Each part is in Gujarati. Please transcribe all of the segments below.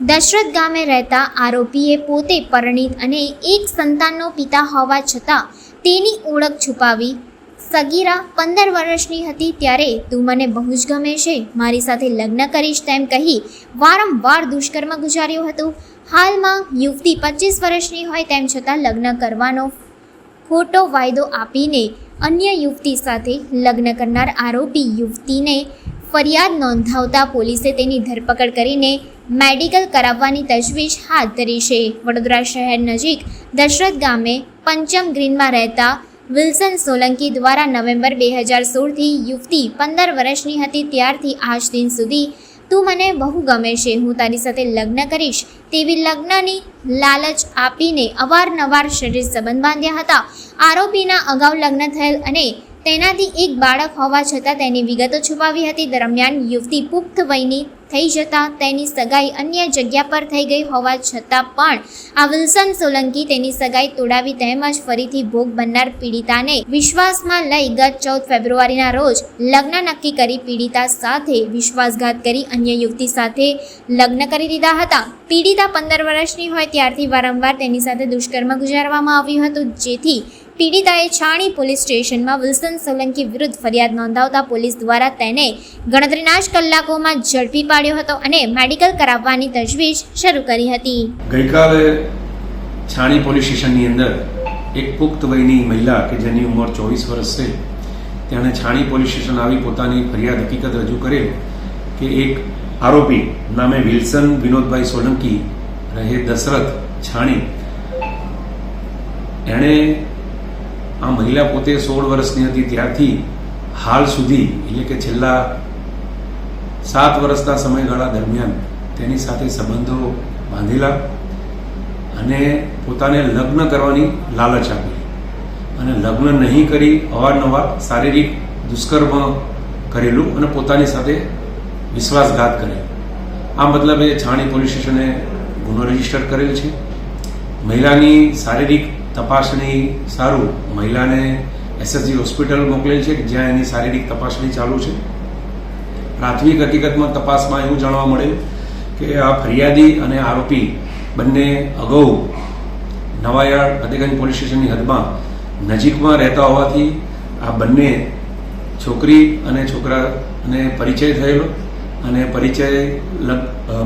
દશરથ ગામે રહેતા આરોપીએ પોતે પરિણીત અને એક સંતાનનો પિતા હોવા છતાં તેની ઓળખ છુપાવી. સગીરા પંદર વર્ષની હતી ત્યારે, તું મને બહુ જ ગમે છે. મારી સાથે લગ્ન કરીશ તેમ કહી વારંવાર દુષ્કર્મ ગુજાર્યું હતું. હાલમાં યુવતી પચીસ વર્ષની હોય તેમ છતાં લગ્ન કરવાનો ખોટો વાયદો આપીને અન્ય યુવતી સાથે લગ્ન કરનાર આરોપી યુવતીને ફરિયાદ નોંધાવતા પોલીસે તેની ધરપકડ કરીને મેડિકલ કરાવવાની તજવીજ હાથ ધરી છે. વડોદરા શહેર નજીક દશરથ ગામે પંચમ ગ્રીનમાં રહેતા વિલ્સન સોલંકી દ્વારા નવેમ્બર બે હજાર સોળથી યુવતી પંદર વર્ષની હતી ત્યારથી આજ દિન સુધી તું મને બહુ ગમે છે. હું તારી સાથે લગ્ન કરીશ તેવી લગ્નની લાલચ આપીને અવારનવાર શરીર સંબંધ બાંધ્યા હતા. આરોપીના અગાઉ લગ્ન થયેલ અને તેનાથી એક બાળક હોવા છતાં તેની વિગતો છુપાવી હતી. દરમિયાન યુવતી પુખ્ત વયની થઈ જતાં તેની સગાઈ અન્ય જગ્યા પર થઈ ગઈ હોવા છતાં પણ આ વિલ્સન સોલંકી તેની સગાઈ તોડાવી તેમજ ફરીથી ભોગ બનનાર પીડિતાને વિશ્વાસમાં લઈ ગત ચૌદ ફેબ્રુઆરીના રોજ લગ્ન નક્કી કરી પીડિતા સાથે વિશ્વાસઘાત કરી અન્ય યુવતી સાથે લગ્ન કરી દીધા હતા. પીડિતા પંદર વર્ષની હોય ત્યારથી વારંવાર તેની સાથે દુષ્કર્મ ગુજારવામાં આવ્યું હતું, જેથી પીડિતાએ છાણી પોલીસ સ્ટેશનમાં વિલ્સન સોલંકી વિરુદ્ધ ફરિયાદ નોંધાવતા પોલીસ દ્વારા તેને ગણતરીના જ કલાકોમાં ઝડપી પાડ્યો હતો અને મેડિકલ કરાવવાની તજવીજ શરૂ કરી હતી. ગઈકાલે છાણી પોલીસ સ્ટેશનની અંદર એક પુખ્ત વયની મહિલા કે જેની ઉંમર ચોવીસ વર્ષ છે, તેણે છાણી પોલીસ સ્ટેશન આવી પોતાની ફરિયાદ હકીકત રજૂ કરેલ કે એક આરોપી નામે વિલ્સન વિનોદભાઈ સોલંકી રહે દશરથ છાણી. એણે આ મહિલા પોતે સોળ વર્ષની હતી, ત્યારથી હાલ સુધી, એટલે કે છેલ્લા સાત વર્ષના સમયગાળા દરમિયાન તેની સાથે સંબંધો બાંધેલા અને પોતાને લગ્ન કરવાની લાલચ આપી. અને લગ્ન નહીં કરી, અવારનવાર શારીરિક દુષ્કર્મ કરેલું અને પોતાની સાથે વિશ્વાસઘાત કરેલો. આ મતલબે છાણી પોલીસ સ્ટેશને ગુનો રજિસ્ટર કરેલ છે. મહિલાની શારીરિક તપાસણી સારું? મહિલાને એસએસજી હોસ્પિટલ મોકલેલ છે જ્યાં એની શારીરિક તપાસણી ચાલુ છે? પ્રાથમિક હકીકતમાં તપાસમાં એવું જાણવા મળ્યું કે આ ફરિયાદી અને આરોપી બંને અગાઉ નવાયાર ફતેગંજ પોલીસ સ્ટેશનની હદમાં નજીકમાં રહેતા હોવાથી આ બંને છોકરી અને છોકરાને પરિચય થયેલો અને પરિચય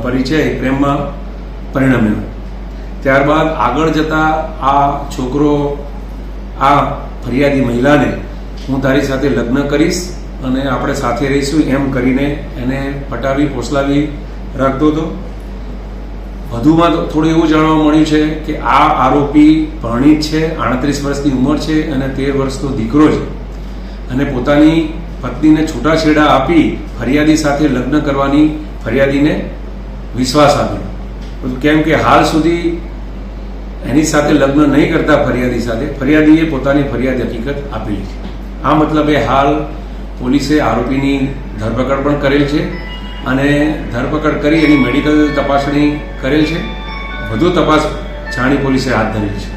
પરિચય પ્રેમમાં પરિણમ્યો. ત્યારબાદ આગળ જતા આ છોકરો, આ ફરિયાદી મહિલાને હું તારી સાથે લગ્ન કરીશ અને આપણે સાથે રહીશું એમ કરીને એને પટાવી, પોસલાવી રાખતો હતો. વધુમાં તો થોડું એવું જાણવા મળ્યું છે કે આ આરોપી ભણિત છે, આડત્રીસ વર્ષની ઉંમર છે અને તેર વર્ષનો દીકરો છે. અને પોતાની પત્નીને છૂટાછેડા આપી ફરિયાદી સાથે લગ્ન કરવાની ફરિયાદીને વિશ્વાસ આપ્યો. કેમ કે હાલ સુધી એની સાથે લગ્ન નહીં કરતા ફરિયાદી સાથે, ફરિયાદીએ પોતાની ફરિયાદ હકીકત આપેલી છે. આ મતલબે હાલ પોલીસે આરોપીની ધરપકડ પણ કરેલ છે અને ધરપકડ કરી એની મેડિકલ તપાસણી કરેલ છે. વધુ તપાસ છાણી પોલીસે હાથ ધરેલ છે.